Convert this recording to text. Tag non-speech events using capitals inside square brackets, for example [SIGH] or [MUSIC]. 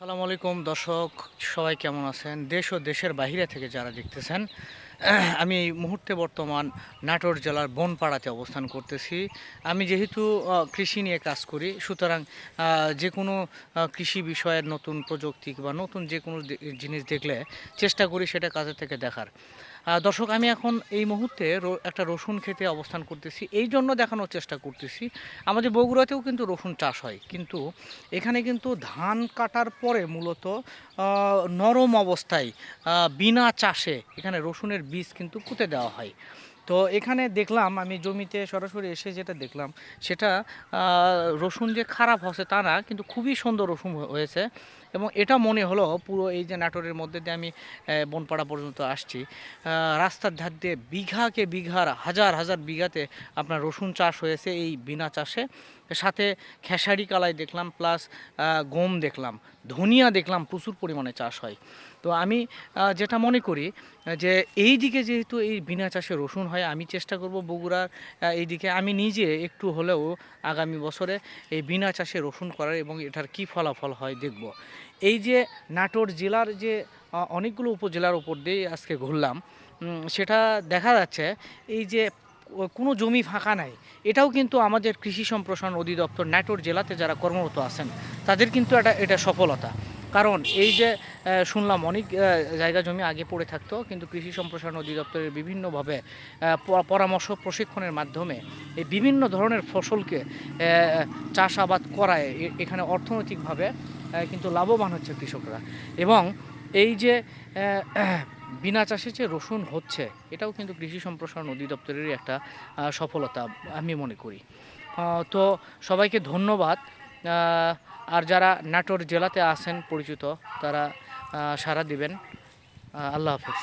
সালাম আলাইকুম দর্শক সবাই কেমন আছেন? দেশ ও দেশের বাহিরে থেকে যারা দেখতেছেন আমি এই মুহূর্তে বর্তমান নাটোর জেলার বনপাড়াতে অবস্থান করতেছি। আমি যেহেতু কৃষি নিয়ে কাজ করি, সুতরাং যে কোনো কৃষি বিষয়ের নতুন প্রযুক্তি বা নতুন যে কোনো জিনিস দেখলে চেষ্টা করি সেটা কাজে থেকে দেখার। দর্শক, আমি এখন এই মুহূর্তে একটা রসুন খেতে অবস্থান করতেছি। এই জন্য দেখানোর চেষ্টা করতেছি। আমাদের বগুড়াতেও কিন্তু রসুন চাষ হয়, কিন্তু এখানে কিন্তু ধান কাটার পরে মূলত নরম অবস্থায় বিনা চাষে এখানে রসুনের বীজ কিন্তু পুঁতে দেওয়া হয়। তো এখানে দেখলাম আমি জমিতে সরাসরি এসে যেটা দেখলাম, সেটা রসুন যে খারাপ হচ্ছে তা না, কিন্তু খুবই সুন্দর রসুন হয়েছে এবং এটা মনে হলো পুরো এই যে নাটোরের মধ্যে দিয়ে আমি বনপাড়া পর্যন্ত আসছি। রাস্তার ধার দিয়ে বিঘাকে বিঘার, হাজার হাজার বিঘাতে আপনার রসুন চাষ হয়েছে এই বিনা চাষে। সাথে খেসারি কালাই দেখলাম, প্লাস গম দেখলাম, ধনিয়া দেখলাম, প্রচুর পরিমাণে চাষ হয়। তো আমি যেটা মনে করি, যে এই দিকে যেহেতু এই বিনা চাষে রসুন হয় আমি চেষ্টা করব বগুড়ার আহ, এই দিকে আমি নিজে একটু হলেও আগামী বছরে এই বিনা চাষে রসুন করার এবং এটার কি ফলাফল হয় দেখব। এই যে নাটোর জেলার যে অনেকগুলো উপজেলার উপর দিয়ে আজকে ঘুরলাম সেটা দেখা যাচ্ছে এই যে কোনো জমি ফাঁকা নাই। এটাও কিন্তু আমাদের কৃষি সম্প্রসারণ অধিদপ্তর নাটোর জেলাতে যারা কর্মরত আছেন তাদের কিন্তু এটা এটা সফলতা। কারণ এই যে শুনলাম অনেক জায়গা জমি আগে পড়ে থাকতো, কিন্তু কৃষি সম্প্রসারণ অধিদপ্তরের বিভিন্নভাবে পরামর্শ প্রশিক্ষণের মাধ্যমে এই বিভিন্ন ধরনের ফসলকে চাষাবাদ করায় এখানে অর্থনৈতিকভাবে কিন্তু লাভবান হচ্ছে কৃষকরা। এবং এই যে [CLEARS THROAT] বিনা চাষে যে রসুন হচ্ছে, এটাও কিন্তু কৃষি সম্প্রসারণ অধিদপ্তরেরই একটা সফলতা, আমি মনে করি। তো সবাইকে ধন্যবাদ। আর যারা নাটোর জেলাতে আছেন পরিচিত তারা সারা দিবেন। আল্লাহ হাফেজ।